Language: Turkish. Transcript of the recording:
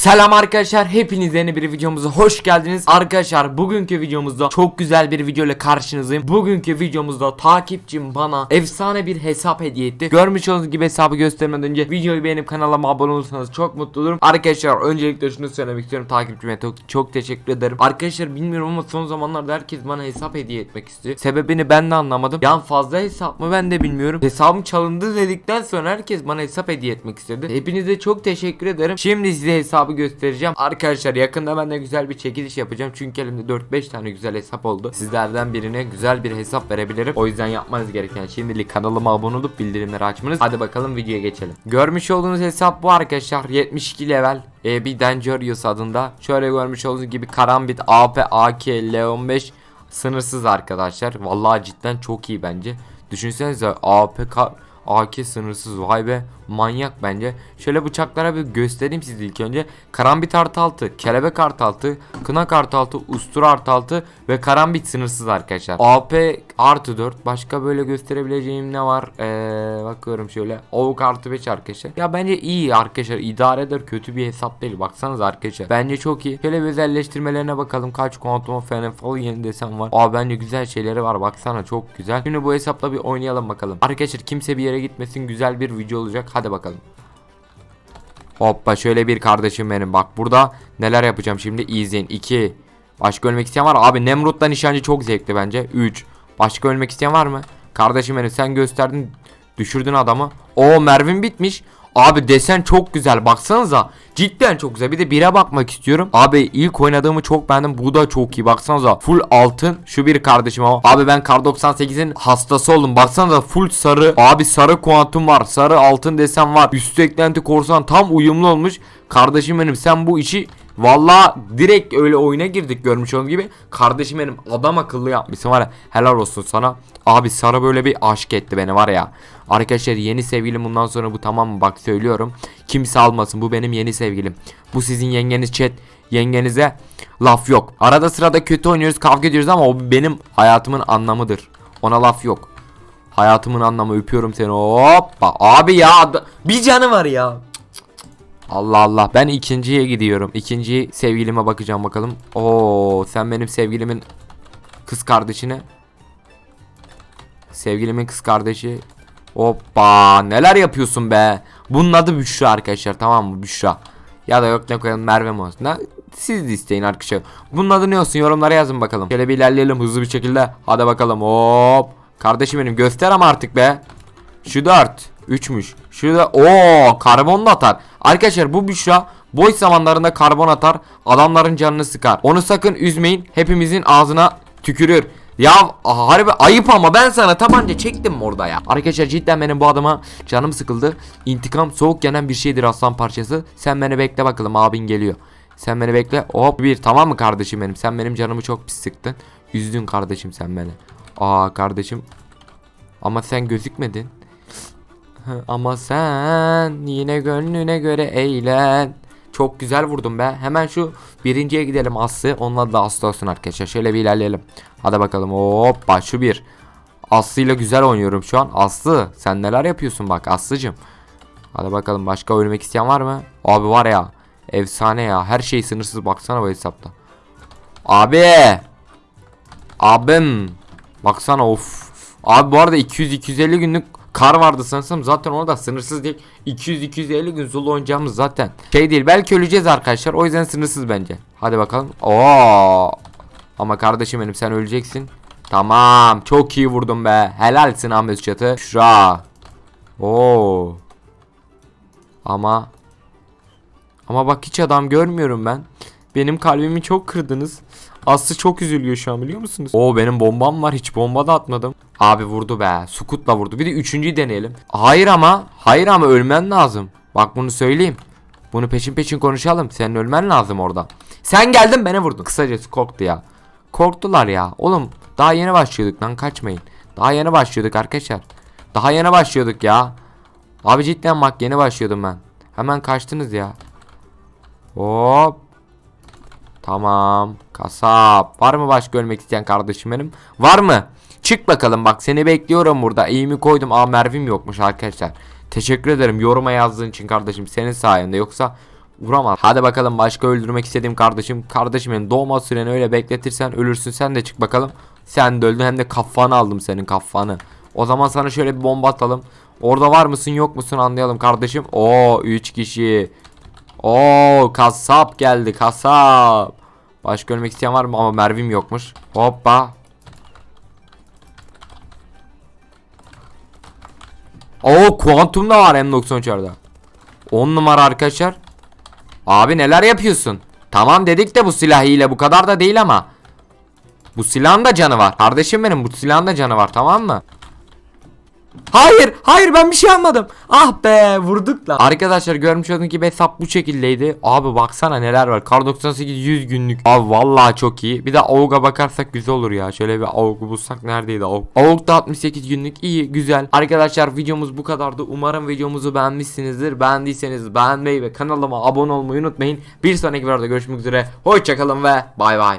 Selam arkadaşlar hepiniz yeni bir videomuza hoş geldiniz. Arkadaşlar bugünkü videomuzda çok güzel bir video ile karşınızdayım. Bugünkü videomuzda takipçim bana efsane bir hesap hediye etti. Görmüş olduğunuz gibi hesabı göstermeden önce videoyu beğenip kanalıma abone olursanız çok mutlu olurum. Arkadaşlar öncelikle şunu söylemek istiyorum takipçime. Çok, çok teşekkür ederim. Arkadaşlar bilmiyorum ama son zamanlarda herkes bana hesap hediye etmek istiyor. Sebebini ben de anlamadım. Yani fazla hesap mı ben de bilmiyorum. Hesabım çalındı dedikten sonra herkes bana hesap hediye etmek istedi. Hepinize çok teşekkür ederim. Şimdi size hesabı göstereceğim. Arkadaşlar yakında ben de güzel bir çekiliş yapacağım. Çünkü elimde 4-5 tane güzel hesap oldu. Sizlerden birine güzel bir hesap verebilirim. O yüzden yapmanız gereken şimdilik kanalıma abone olup bildirimleri açmanız. Hadi bakalım videoya geçelim. Görmüş olduğunuz hesap bu arkadaşlar. 72 level e, bir Dangerous adında. Şöyle görmüş olduğunuz gibi Karambit AP AK L15 Sınırsız arkadaşlar. Vallahi cidden çok iyi bence. Düşünsenize AP AK sınırsız. Vay be manyak bence. Şöyle bıçaklara bir göstereyim size ilk önce. Karambit artı 6, kelebek artı 6, kınak artı 6, ustura artı 6 ve karambit sınırsız arkadaşlar. AP artı 4 başka böyle gösterebileceğim ne var? Ee, bakıyorum şöyle. Avuk artı 5 arkadaşlar. Ya bence iyi arkadaşlar idare eder kötü bir hesap değil. Baksanız arkadaşlar. Bence çok iyi. Şöyle özelleştirmelerine bakalım. Kaç kuantum falan falan yeni desen var. Aa bence güzel şeyleri var. Baksana çok güzel. Şimdi bu hesapla bir oynayalım bakalım. Arkadaşlar kimse bir yere gitmesin. Güzel bir video olacak. Hadi bakalım. Hoppa şöyle bir kardeşim benim. Bak burada neler yapacağım şimdi. izleyin. 2. Başka ölmek isteyen var? Abi Nemrut'la nişancı çok zevkli bence. 3. Başka ölmek isteyen var mı? Kardeşim benim sen gösterdin. Düşürdün adamı. O Mervin bitmiş. Abi desen çok güzel baksanıza. Cidden çok güzel. Bir de bire bakmak istiyorum. Abi ilk oynadığımı çok beğendim. Bu da çok iyi. Baksanıza. Full altın. Şu bir kardeşim ama. Abi ben Kar 98'in hastası oldum. Baksanıza full sarı. Abi sarı kuantum var. Sarı altın desen var. Üstü eklenti korsan tam uyumlu olmuş. Kardeşim benim sen bu işi Valla direkt öyle oyuna girdik görmüş olduğunuz gibi. Kardeşim benim adam akıllı yapmışsın var ya. Helal olsun sana. Abi Sara böyle bir aşk etti beni var ya. Arkadaşlar yeni sevgilim bundan sonra bu tamam mı? Bak söylüyorum. Kimse almasın. Bu benim yeni sevgilim. Bu sizin yengeniz chat. Yengenize laf yok. Arada sırada kötü oynuyoruz kavga ediyoruz ama o benim hayatımın anlamıdır. Ona laf yok. Hayatımın anlamı öpüyorum seni. Hoppa. Abi ya bir canı var ya. Allah Allah ben ikinciye gidiyorum. İkinci sevgilime bakacağım bakalım. Oo sen benim sevgilimin kız kardeşine. Sevgilimin kız kardeşi. Hoppa neler yapıyorsun be. Bunun adı Büşra arkadaşlar tamam mı Büşra. Ya da yok ne koyalım Merve mi olsun. Ne? Siz de isteyin arkadaşlar. Bunun adı ne olsun yorumlara yazın bakalım. Şöyle bir ilerleyelim hızlı bir şekilde. Hadi bakalım hop. Kardeşim benim göster ama artık be. Şu 4. 3'müş. Şurada o karbon da atar. Arkadaşlar bu Büşra boş zamanlarında karbon atar. Adamların canını sıkar. Onu sakın üzmeyin. Hepimizin ağzına tükürür. Ya harbi ayıp ama ben sana tabanca çektim orada ya? Arkadaşlar cidden benim bu adama canım sıkıldı. İntikam soğuk yenen bir şeydir aslan parçası. Sen beni bekle bakalım abin geliyor. Sen beni bekle. Hop bir tamam mı kardeşim benim? Sen benim canımı çok pis sıktın. Üzdün kardeşim sen beni. Aa kardeşim. Ama sen gözükmedin. Ama sen yine gönlüne göre eğlen. Çok güzel vurdum be. Hemen şu birinciye gidelim Aslı. Onunla da Aslı olsun arkadaşlar. Şöyle bir ilerleyelim. Hadi bakalım. Hoppa şu bir. Aslı'yla güzel oynuyorum şu an. Aslı sen neler yapıyorsun bak Aslı'cım. Hadi bakalım başka ölmek isteyen var mı? Abi var ya. Efsane ya. Her şey sınırsız baksana bu hesapta. Abi. Abim. Baksana of. Abi bu arada 200-250 günlük kar vardı sanırsam zaten ona da sınırsız değil. 200-250 gün Zulu oynayacağımız zaten. Şey değil belki öleceğiz arkadaşlar o yüzden sınırsız bence. Hadi bakalım. Oo. Ama kardeşim benim sen öleceksin. Tamam çok iyi vurdum be. Helalsin Ahmet Çatı. Şura. Oo. Ama ama bak hiç adam görmüyorum ben. Benim kalbimi çok kırdınız. Aslı çok üzülüyor şu an biliyor musunuz? Oo benim bombam var hiç bomba da atmadım. Abi vurdu be. Sukutla vurdu. Bir de üçüncüyü deneyelim. Hayır ama. Hayır ama ölmen lazım. Bak bunu söyleyeyim. Bunu peşin peşin konuşalım. Senin ölmen lazım orada. Sen geldin beni vurdun. Kısacası korktu ya. Korktular ya. Oğlum daha yeni başlıyorduk lan kaçmayın. Daha yeni başlıyorduk arkadaşlar. Daha yeni başlıyorduk ya. Abi cidden bak yeni başlıyordum ben. Hemen kaçtınız ya. Hop. Tamam. Kasap. Var mı başka ölmek isteyen kardeşim benim? Var mı? Çık bakalım bak seni bekliyorum burada. İyimi koydum. Aa Mervim yokmuş arkadaşlar. Teşekkür ederim yoruma yazdığın için kardeşim. Senin sayende. Yoksa vuramaz. Hadi bakalım başka öldürmek istediğim kardeşim. Kardeşim benim doğma süreni öyle bekletirsen ölürsün. Sen de çık bakalım. Sen de öldün hem de kafanı aldım senin kafanı. O zaman sana şöyle bir bomba atalım. Orada var mısın yok musun anlayalım kardeşim. Oo 3 kişi. Oo kasap geldi kasap. Başka ölmek isteyen var mı? Ama mervim yokmuş. Hoppa. Oo kuantum da var M93'lerde. 10 numara arkadaşlar. Abi neler yapıyorsun? Tamam dedik de bu silah ile bu kadar da değil ama. Bu silahın da canı var. Kardeşim benim bu silahın da canı var tamam mı? Hayır, hayır ben bir şey anladım. Ah be, vurduk lan. Arkadaşlar görmüş olduğunuz gibi hesap bu şekildeydi. Abi baksana neler var. Kar 98 100 günlük. Abi vallahi çok iyi. Bir de AUG'a bakarsak güzel olur ya. Şöyle bir AUG'u bulsak neredeydi AUG? AUG da 68 günlük. iyi, güzel. Arkadaşlar videomuz bu kadardı. Umarım videomuzu beğenmişsinizdir. Beğendiyseniz beğenmeyi ve kanalıma abone olmayı unutmayın. Bir sonraki videoda görüşmek üzere. Hoşçakalın ve bay bay.